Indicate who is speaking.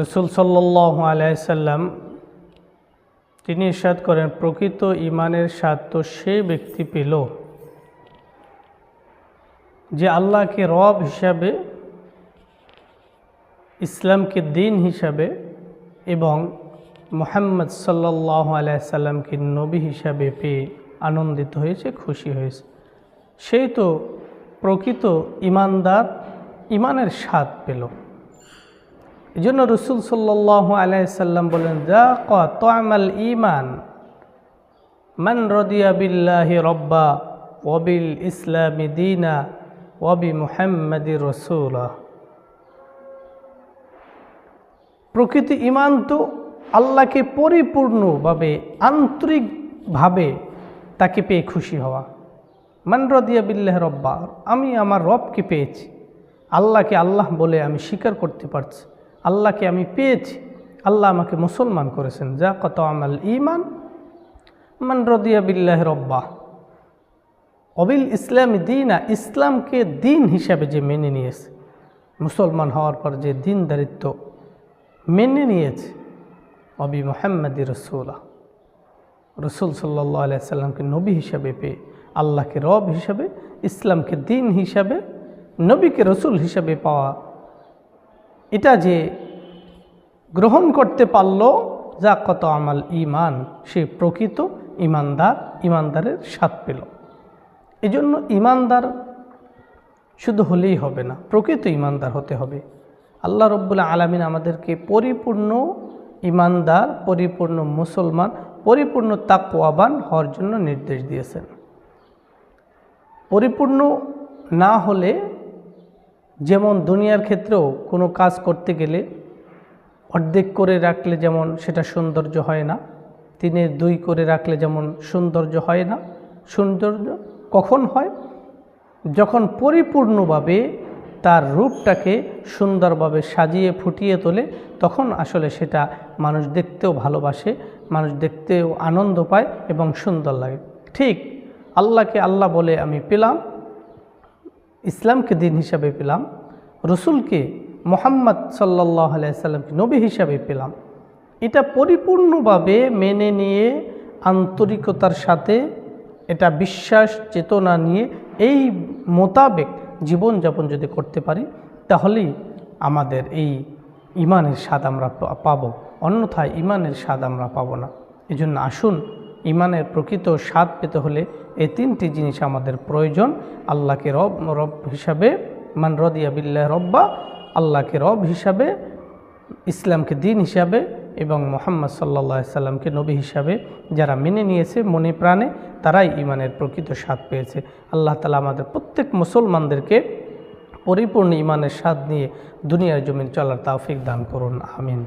Speaker 1: রসুল সাল্লাহ আলাইসাল্লাম তিনি ইরশাদ করেন, প্রকৃত ইমানের স্বাদ তো সে ব্যক্তি পেল যে আল্লাহকে রব হিসাবে, ইসলামকে দিন হিসাবে এবং মোহাম্মদ সাল্লাহ আলাইসাল্লামকে নবী হিসাবে পেয়ে আনন্দিত হয়েছে, খুশি হয়েছে। সেই তো প্রকৃত ইমানদার ইমানের স্বাদ পেল। এই জন্য রসুল সাল্লাহ আলাইসাল্লাম বলেন যা ক কমাল ইমান মান রদিয়া বিল্লাহি রব্বা ওবিল ইসলামী দিনা ওবি মুহাম্মদি রসুলা। প্রকৃত ইমান তো আল্লাহকে পরিপূর্ণভাবে, আন্তরিকভাবে তাকে পেয়ে খুশি হওয়া। মান রদিয়া বিল্লাহ রব্বা, আমি আমার রবকে পেয়েছি। আল্লাহকে আল্লাহ বলে আমি স্বীকার করতে পারছি। আল্লাহকে আমি পেয়েছি। আল্লাহ আমাকে মুসলমান করেছেন। যা কত আমাল ইমান মান রদিয়া বিল্লাহ রব্বা। অবিল ইসলাম দিনা, ইসলামকে দিন হিসাবে যে মেনে নিয়েছে। মুসলমান হওয়ার পর যে দিন দিনদারিত্ব মেনে নিয়েছে, অবি মোহাম্মদ রসুল্লাহ রসুল সাল্লাহ আলাইসাল্লামকে নবী হিসাবে পেয়ে, আল্লাহকে রব হিসাবে, ইসলামকে দিন হিসাবে, নবীকে রসুল হিসাবে পাওয়া এটা যে গ্রহণ করতে পারল, যা কত আমাল ইমান সে প্রকৃত ইমানদার ইমানদারের স্বাদ পেল। এই জন্য ইমানদার শুধু হলেই হবে না, প্রকৃত ইমানদার হতে হবে। আল্লাহ রব্বুল্লাহ আলমিন আমাদেরকে পরিপূর্ণ ইমানদার পরিপূর্ণ মুসলমান, পরিপূর্ণ তাকওয়াবান হওয়ার জন্য নির্দেশ দিয়েছেন। পরিপূর্ণ না হলে যেমন দুনিয়ার ক্ষেত্রেও কোনো কাজ করতে গেলে অর্ধেক করে রাখলে যেমন সেটা সৌন্দর্য হয় না তিনের দুই করে রাখলে যেমন সৌন্দর্য হয় না, সৌন্দর্য কখন হয়? যখন পরিপূর্ণভাবে তার রূপটাকে সুন্দরভাবে সাজিয়ে ফুটিয়ে তোলে, তখন আসলে সেটা মানুষ দেখতেও ভালোবাসে, মানুষ দেখতেও আনন্দ পায় এবং সুন্দর লাগে। ঠিক আল্লাহকে আল্লাহ বলে আমি পেলাম ইসলামকে দিন হিসাবে পেলাম, রসুলকে মোহাম্মদ সাল্লাহ আলাইসাল্লামকে নবী হিসাবে পেলাম। এটা পরিপূর্ণভাবে মেনে নিয়ে, আন্তরিকতার সাথে এটা বিশ্বাস, চেতনা নিয়ে এই মোতাবেক জীবনযাপন যদি করতে পারি, তাহলেই আমাদের এই ইমানের স্বাদ আমরা পাব। অন্যথায় ইমানের স্বাদ আমরা পাব না। এই জন্য আসুন ইমানের প্রকৃত স্বাদ পেতে হলে এই তিনটি জিনিস আমাদের প্রয়োজন। আল্লাহকে রব রব হিসাবে, মান রদিয়া বিল্লাহ রব্বা, আল্লাহকে রব হিসাবে, ইসলামকে দিন হিসাবে এবং মোহাম্মদ সাল্লা সাল্লামকে নবী হিসাবে যারা মেনে নিয়েছে মনে প্রাণে, তারাই ইমানের প্রকৃত স্বাদ পেয়েছে। আল্লাহ তালা আমাদের প্রত্যেক মুসলমানদেরকে পরিপূর্ণ ইমানের স্বাদ নিয়ে দুনিয়ার জমিন চলার তাওফিক দান করুন, আমিন।